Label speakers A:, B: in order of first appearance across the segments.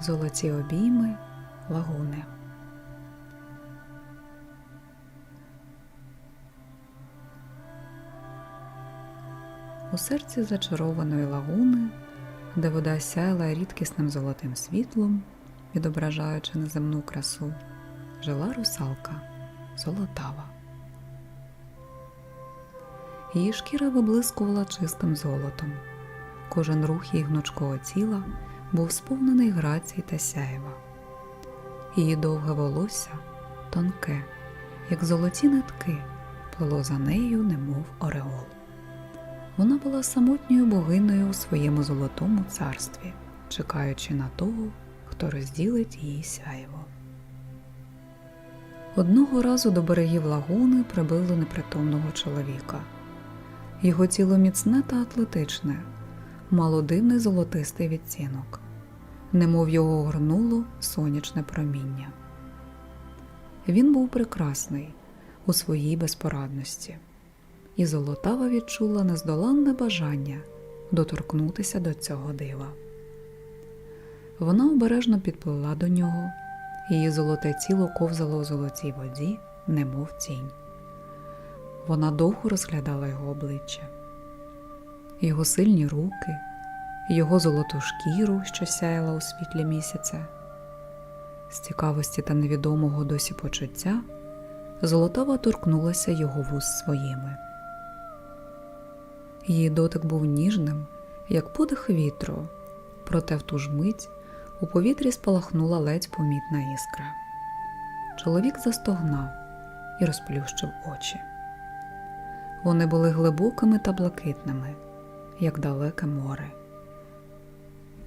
A: золоті обійми лагуни. У серці зачарованої лагуни, де вода сяяла рідкісним золотим світлом, відображаючи неземну красу, жила русалка золотава. Її шкіра виблискувала чистим золотом. Кожен рух її гнучкого тіла був сповнений грації та сяєва. Її довге волосся, тонке, як золоті нитки, плело за нею, немов ореол. Вона була самотньою богинею у своєму золотому царстві, чекаючи на того, хто розділить її сяєво. Одного разу до берегів лагуни прибили непритомного чоловіка. Його тіло міцне та атлетичне, мало дивний золотистий відцінок, немов його огорнуло сонячне проміння. Він був прекрасний у своїй безпорадності, і Золотава відчула нездоланне бажання доторкнутися до цього дива. Вона обережно підплила до нього, її золоте тіло ковзало у золотій воді, немов тінь. Вона довго розглядала його обличчя, його сильні руки, його золоту шкіру, що сяяла у світлі місяця. З цікавості та невідомого досі почуття Золотава торкнулася його вуст своїми. Її дотик був ніжним, як подих вітру, проте в ту ж мить у повітрі спалахнула ледь помітна іскра. Чоловік застогнав і розплющив очі. Вони були глибокими та блакитними, як далеке море,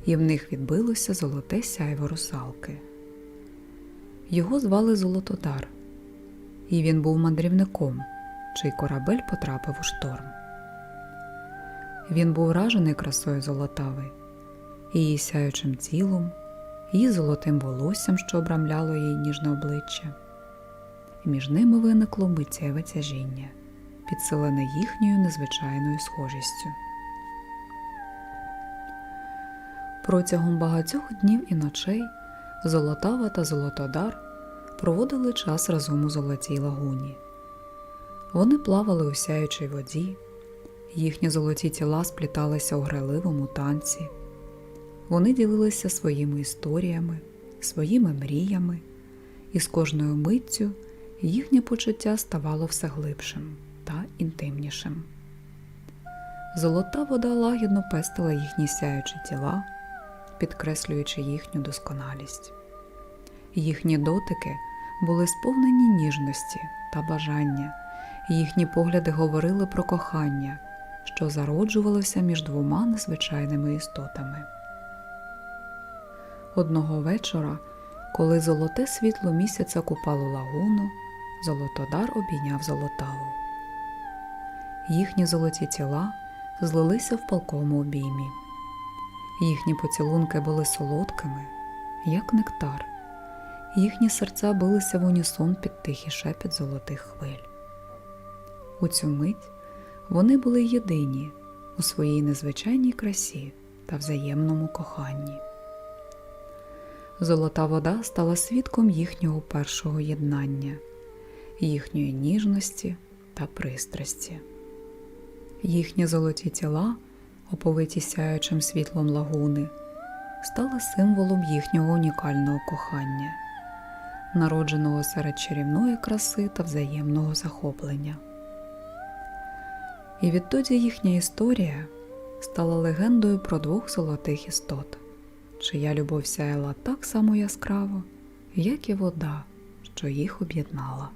A: і в них відбилося золоте сяйво русалки. Його звали Золотодар, і він був мандрівником, чий корабель потрапив у шторм. Він був вражений красою Золотави, її сяючим тілом, її золотим волоссям, що обрамляло її ніжне обличчя, і між ними виникло миттєве тяжіння, підсилене їхньою незвичайною схожістю. Протягом багатьох днів і ночей Золотава та Золотодар проводили час разом у золотій лагуні. Вони плавали у сяючій воді, їхні золоті тіла спліталися у граливому танці. Вони ділилися своїми історіями, своїми мріями, і з кожною миттю їхнє почуття ставало все глибшим та інтимнішим. Золота вода лагідно пестила їхні сяючі тіла, підкреслюючи їхню досконалість. Їхні дотики були сповнені ніжності та бажання, їхні погляди говорили про кохання, що зароджувалося між двома незвичайними істотами. Одного вечора, коли золоте світло місяця купало лагуну, Золотодар обійняв Золотаву. Їхні золоті тіла злилися в палкому обіймі. Їхні поцілунки були солодкими, як нектар, їхні серця билися в унісон під тихий шепіт золотих хвиль. У цю мить вони були єдині у своїй незвичайній красі та взаємному коханні. Золота вода стала свідком їхнього першого єднання, їхньої ніжності та пристрасті. Їхні золоті тіла, оповиті сяючим світлом лагуни, стали символом їхнього унікального кохання, народженого серед чарівної краси та взаємного захоплення. І відтоді їхня історія стала легендою про двох золотих істот, чия любов сяяла так само яскраво, як і вода, що їх об'єднала.